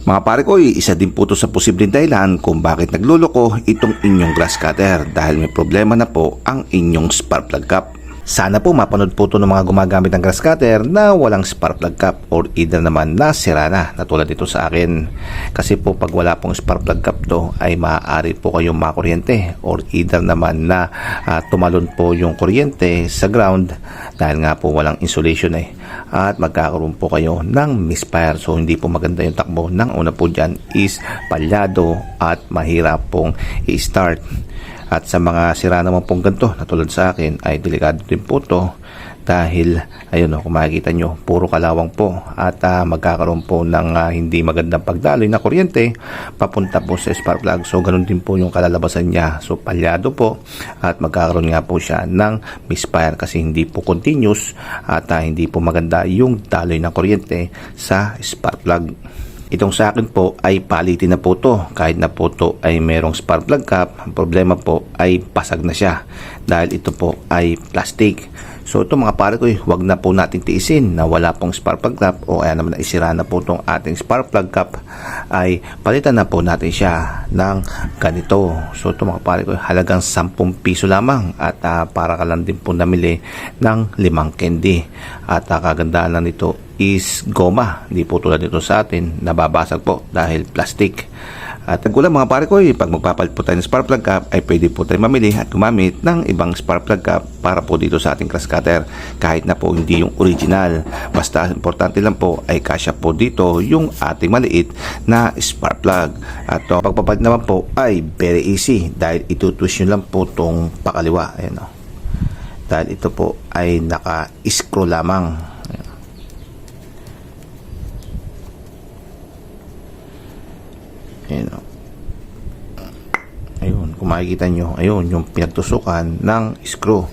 Mga pare ko, isa din po to sa posibleng dahilan kung bakit nagluloko itong inyong grass cutter dahil may problema na po ang inyong spark plug cap. Sana po mapanood po ito ng mga gumagamit ng grass cutter na walang spark plug cap or either naman na sira na na tulad dito sa akin. Kasi po pag wala pong spark plug cap to ay maaari po kayong makuryente or either naman na ah, tumalon po yung kuryente sa ground dahil nga po walang insulation eh. At magkakaroon po kayo ng misfire so hindi po maganda yung takbo. Nang una po dyan is palyado at mahirap pong i-start. At sa mga sira naman pong ganito na tulad sa akin ay delikado din po to. Dahil ayun o kung makikita nyo puro kalawang po. At ah, magkakaroon po ng ah, hindi magandang pagdaloy na kuryente papunta po sa spark plug so ganun din po yung kalalabasan niya. So palyado po. At magkakaroon nga po siya ng misfire kasi hindi po continuous at ah, hindi po maganda yung daloy ng kuryente sa spark plug Itong sa akin po ay palitin na po to. Kahit na po to ay merong spark plug cap, ang problema po ay pasag na siya. Dahil ito po ay plastic. So ito mga pare ko, eh, wag na po natin tiisin na wala pong spark plug cap o kaya naman na isira na po itong ating spark plug cap ay palitan na po natin siya ng ganito. So ito mga pare ko, halagang 10 piso lamang at ah, para ka lang din po namili ng limang candy. At uh, kagandahan lang nito is goma. Hindi po tulad nito sa atin, nababasag po dahil plastic. At ang kulang mga pare ko, eh, pag magpapalit po tayo ng spark plug cap, ay pwede po tayo mamili at gumamit ng ibang spark plug cap para po dito sa ating grass cutter. Kahit na po hindi yung original. Basta importante lang po ay kasya po dito yung ating maliit na spark plug. At uh, pagpapalit naman po ay very easy dahil itutwist nyo lang po tong pakaliwa. Ayan o. Dahil ito po ay naka-screw lamang. Ayan o. Ayun, kung makikita nyo, ayun, yung pinagtusukan ng screw.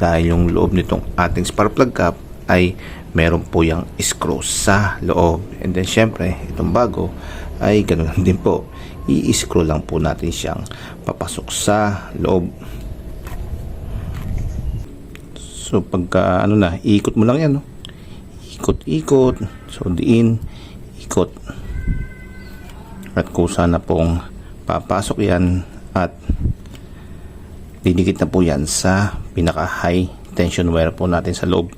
Dahil yung loob nitong ating spark plug cap ay meron po yung screw sa loob. And then, syempre, itong bago ay ganoon din po. I-screw lang po natin siyang papasok sa loob. So, pagka, ano na, ikot mo lang yan, no? Ikot, ikot. So, diin, ikot at kusa na pong papasok yan at didikit na po yan sa pinaka high tension wire po natin sa loob.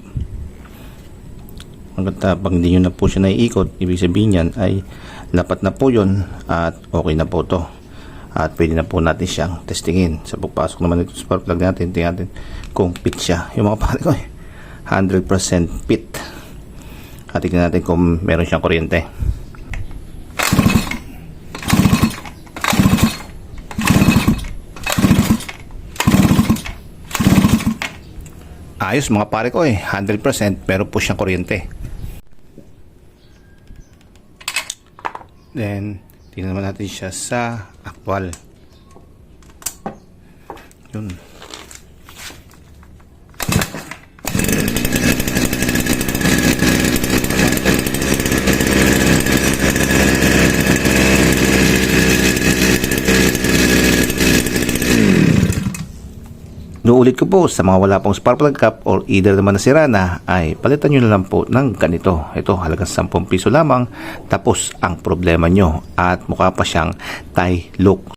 Hanggang uh, pag hindi nyo na po siya naiikot ibig sabihin yan ay lapat na po yun at okay na po to. At pwede na po natin siyang testingin. Sa pagpasok naman ito sa spark plug natin tingnan natin kung fit siya. Yung mga pare ko eh 100% fit. At tingnan natin kung meron siyang kuryente Ayos mga pare ko eh, 100% pero po siyang kuryente. Then, tingnan naman natin siya sa actual. Yun. Nuulit ko po sa mga wala pong spark plug cap or either naman na sira na ay palitan nyo na lang po ng ganito. Ito halagang 10 piso lamang tapos ang problema nyo at mukha pa siyang tie look.